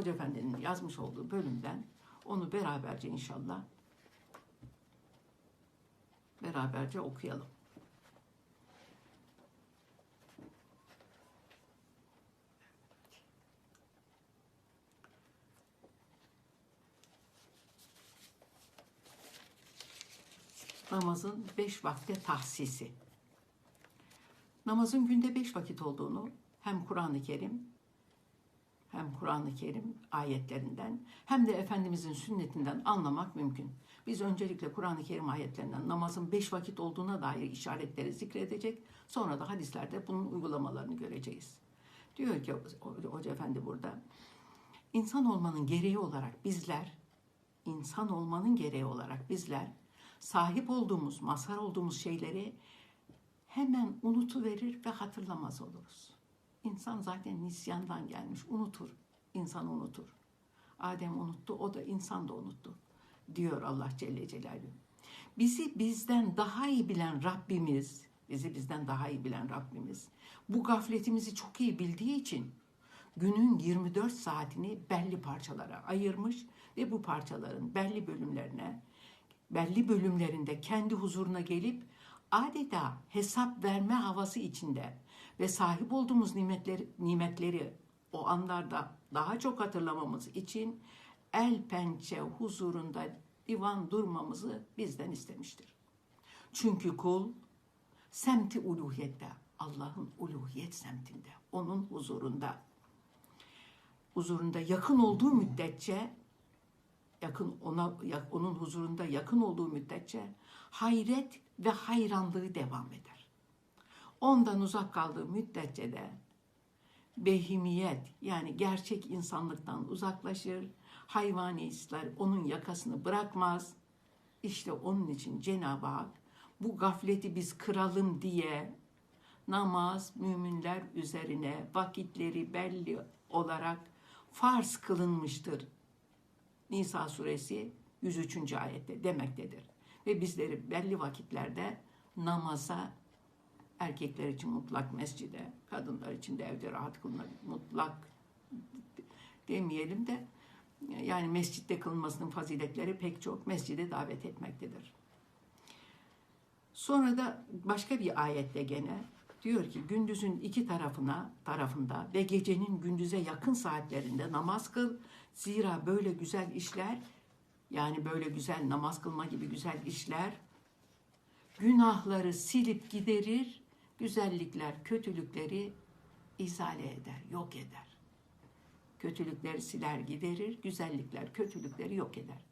Hoca Efendi'nin yazmış olduğu bölümden onu beraberce inşallah beraberce okuyalım. Namazın beş vakte tahsisi. Namazın günde beş vakit olduğunu hem Kur'an-ı Kerim hem Kur'an-ı Kerim ayetlerinden hem de Efendimizin sünnetinden anlamak mümkün. Biz öncelikle Kur'an-ı Kerim ayetlerinden namazın beş vakit olduğuna dair işaretleri zikredecek. Sonra da hadislerde bunun uygulamalarını göreceğiz. Diyor ki Hoca Efendi burada, insan olmanın gereği olarak bizler, insan olmanın gereği olarak bizler sahip olduğumuz, mazhar olduğumuz şeyleri hemen unutuverir ve hatırlamaz oluruz. İnsan zaten nisyandan gelmiş, unutur. İnsan unutur. Adem unuttu, o da insan da unuttu. Diyor Allah Celle Celaluhu. Bizi bizden daha iyi bilen Rabbimiz, bizi bizden daha iyi bilen Rabbimiz, bu gafletimizi çok iyi bildiği için günün 24 saatini belli parçalara ayırmış ve bu parçaların belli bölümlerine, belli bölümlerinde kendi huzuruna gelip adeta hesap verme havası içinde ve sahip olduğumuz nimetleri, nimetleri o anlarda daha çok hatırlamamız için el pençe huzurunda divan durmamızı bizden istemiştir. Çünkü kul semti uluhiyette, Allah'ın uluhiyet semtinde, onun huzurunda. Huzurunda yakın olduğu müddetçe yakın ona onun huzurunda yakın olduğu müddetçe hayret ve hayranlığı devam eder. Ondan uzak kaldığı müddetçe de behimiyet yani gerçek insanlıktan uzaklaşır. Hayvani hisler onun yakasını bırakmaz. İşte onun için Cenab-ı Hak bu gafleti biz kıralım diye namaz müminler üzerine vakitleri belli olarak farz kılınmıştır. Nisa suresi 103. ayette demektedir. Ve bizleri belli vakitlerde namaza erkekler için mutlak mescide, kadınlar için de evde rahat kılınır. Mutlak demeyelim de yani mescitte kılınmasının faziletleri pek çok mescide davet etmektedir. Sonra da başka bir ayette gene diyor ki gündüzün iki tarafına tarafında ve gecenin gündüze yakın saatlerinde namaz kıl. Zira böyle güzel işler yani böyle güzel namaz kılma gibi güzel işler günahları silip giderir, güzellikler kötülükleri izale eder, yok eder. Kötülükleri siler giderir, güzellikler kötülükleri yok eder.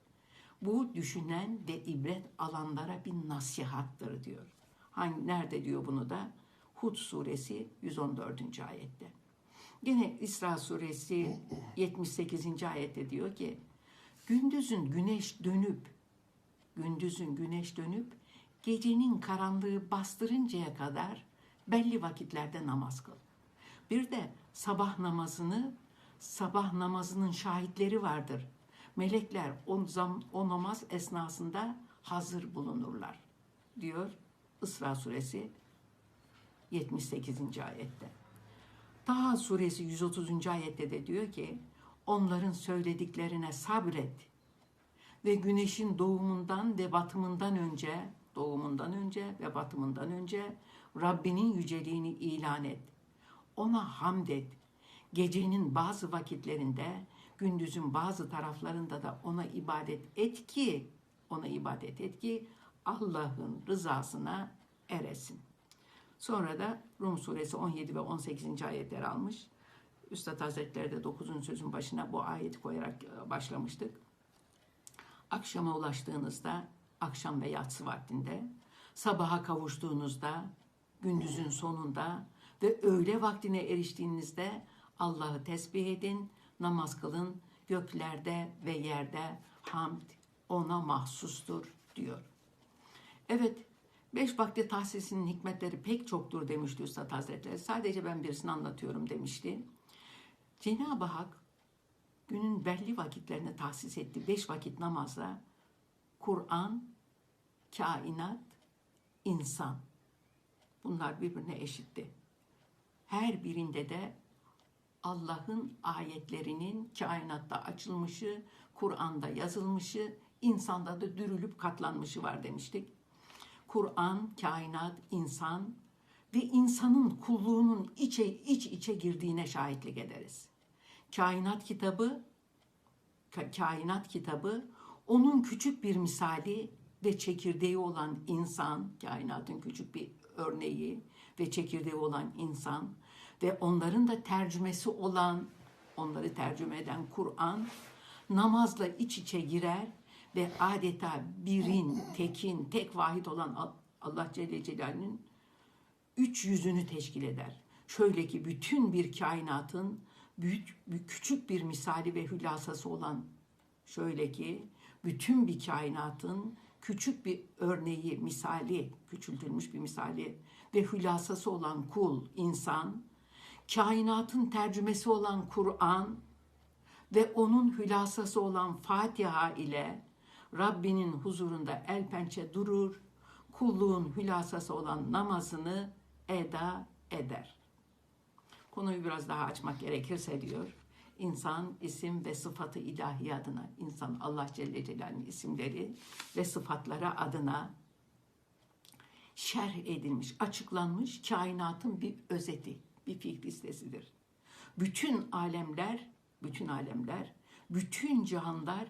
Bu düşünen ve ibret alanlara bir nasihattır diyor. Hangi, nerede diyor bunu da? Hud suresi 114. ayette. Yine İsra suresi 78. ayette diyor ki gündüzün güneş dönüp gündüzün güneş dönüp gecenin karanlığı bastırıncaya kadar belli vakitlerde namaz kıl. Bir de sabah namazını sabah namazının şahitleri vardır. Melekler o, zam, o namaz esnasında hazır bulunurlar diyor İsra suresi 78. ayette. Taha suresi 130. ayette de diyor ki onların söylediklerine sabret ve güneşin doğumundan ve batımından önce doğumundan önce ve batımından önce Rabbinin yüceliğini ilan et. Ona hamd et. Gecenin bazı vakitlerinde, gündüzün bazı taraflarında da ona ibadet et ki, ona ibadet et ki Allah'ın rızasına eresin. Sonra da Rum suresi 17 ve 18. ayetler almış. Üstad Hazretleri de 9. sözün başına bu ayeti koyarak e, başlamıştık. Akşama ulaştığınızda, akşam ve yatsı vaktinde, sabaha kavuştuğunuzda, gündüzün sonunda ve öğle vaktine eriştiğinizde Allah'ı tesbih edin, namaz kılın, göklerde ve yerde hamd ona mahsustur diyor. Evet, beş vakti tahsisinin hikmetleri pek çoktur demişti Üstad Hazretleri. Sadece ben birisini anlatıyorum demişti. Cenab-ı Hak günün belli vakitlerine tahsis etti. Beş vakit namazla Kur'an, kainat, insan. Bunlar birbirine eşitti. Her birinde de Allah'ın ayetlerinin kainatta açılmışı, Kur'an'da yazılmışı, insanda da dürülüp katlanmışı var demiştik. Kur'an, kainat, insan ve insanın kulluğunun içe iç içe girdiğine şahitlik ederiz. Kainat kitabı Ka- kainat kitabı onun küçük bir misali ve çekirdeği olan insan, kainatın küçük bir örneği ve çekirdeği olan insan ve onların da tercümesi olan, onları tercüme eden Kur'an namazla iç içe girer ve adeta birin, tekin, tek vahid olan Al- Allah Celle Celaluhu'nun üç yüzünü teşkil eder. Şöyle ki bütün bir kainatın büyük- küçük bir misali ve hülasası olan şöyle ki bütün bir kainatın küçük bir örneği, misali, küçültülmüş bir misali ve hülasası olan kul, insan, kainatın tercümesi olan Kur'an ve onun hülasası olan Fatiha ile Rabbinin huzurunda el pençe durur, kulluğun hülasası olan namazını eda eder. Konuyu biraz daha açmak gerekirse diyor. İnsan isim ve sıfatı ilahi adına, insan Allah Celle Celaluhu'nun isimleri ve sıfatları adına şerh edilmiş, açıklanmış kainatın bir özeti, bir fiil listesidir. Bütün alemler, bütün alemler, bütün cihanlar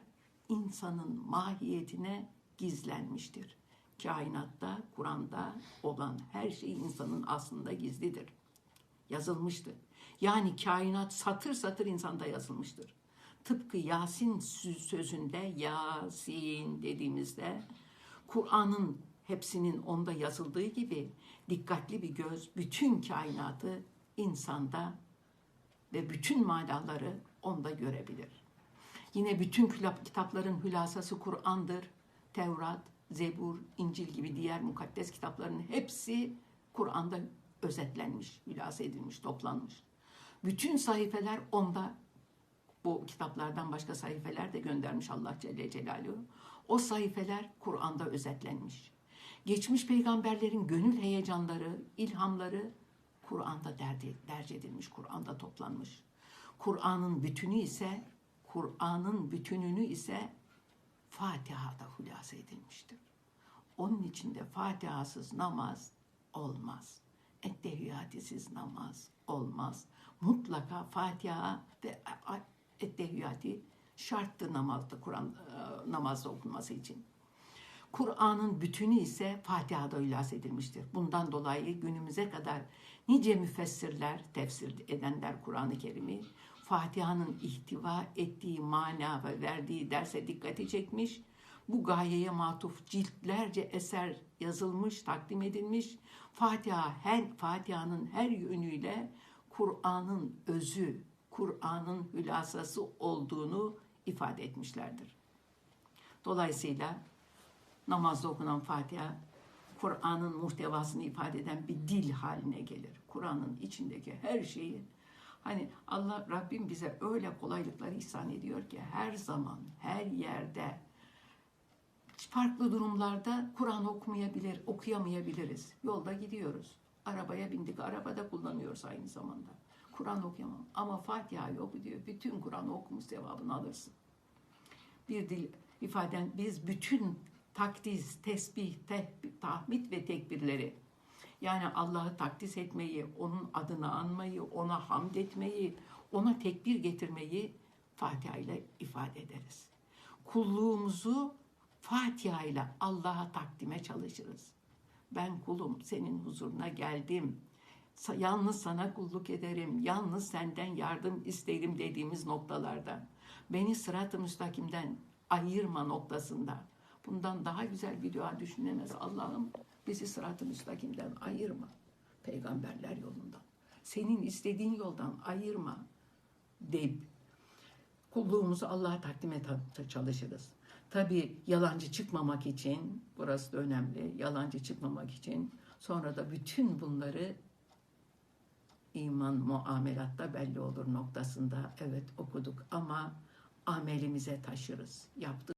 insanın mahiyetine gizlenmiştir. Kainatta, Kur'an'da olan her şey insanın aslında gizlidir yazılmıştı. Yani kainat satır satır insanda yazılmıştır. Tıpkı Yasin sözünde Yasin dediğimizde Kur'an'ın hepsinin onda yazıldığı gibi dikkatli bir göz bütün kainatı insanda ve bütün manaları onda görebilir. Yine bütün kitapların hülasası Kur'an'dır. Tevrat, Zebur, İncil gibi diğer mukaddes kitapların hepsi Kur'an'da özetlenmiş, hülasa edilmiş, toplanmış. Bütün sayfeler onda bu kitaplardan başka sayfeler de göndermiş Allah Celle Celaluhu. O sayfeler Kur'an'da özetlenmiş. Geçmiş peygamberlerin gönül heyecanları, ilhamları Kur'an'da derc edilmiş, Kur'an'da toplanmış. Kur'an'ın bütünü ise Kur'an'ın bütününü ise Fatiha'da hülasa edilmiştir. Onun için de Fatiha'sız namaz olmaz. Ettehiyyatisiz namaz olmaz. Mutlaka Fatiha ve ettehiyyati şarttır namazda Kur'an e, namazda okunması için. Kur'an'ın bütünü ise Fatiha'da hülas edilmiştir. Bundan dolayı günümüze kadar nice müfessirler, tefsir edenler Kur'an-ı Kerim'i Fatiha'nın ihtiva ettiği mana ve verdiği derse dikkati çekmiş. Bu gayeye matuf ciltlerce eser yazılmış, takdim edilmiş. Fatiha her Fatiha'nın her yönüyle Kur'an'ın özü, Kur'an'ın hülasası olduğunu ifade etmişlerdir. Dolayısıyla namazda okunan Fatiha Kur'an'ın muhtevasını ifade eden bir dil haline gelir. Kur'an'ın içindeki her şeyi hani Allah Rabbim bize öyle kolaylıklar ihsan ediyor ki her zaman, her yerde farklı durumlarda Kur'an okumayabilir, okuyamayabiliriz. Yolda gidiyoruz. Arabaya bindik, arabada kullanıyoruz aynı zamanda. Kur'an okuyamam ama Fatiha'yı oku diyor. Bütün Kur'an okumuş sevabını alırsın. Bir dil ifaden biz bütün takdis, tesbih, tehbih, tahmid ve tekbirleri yani Allah'ı takdis etmeyi, onun adını anmayı, ona hamd etmeyi, ona tekbir getirmeyi Fatiha ile ifade ederiz. Kulluğumuzu Fatiha ile Allah'a takdime çalışırız. Ben kulum, senin huzuruna geldim. Yalnız sana kulluk ederim, yalnız senden yardım isterim dediğimiz noktalarda. Beni sırat-ı müstakimden ayırma noktasında. Bundan daha güzel bir dua düşünemez. Allah'ım bizi sırat-ı müstakimden ayırma. Peygamberler yolundan. Senin istediğin yoldan ayırma deyip kulluğumuzu Allah'a takdim etmeye çalışırız. Tabi yalancı çıkmamak için, burası da önemli, yalancı çıkmamak için sonra da bütün bunları iman muamelatta belli olur noktasında evet okuduk ama amelimize taşırız. Yaptık.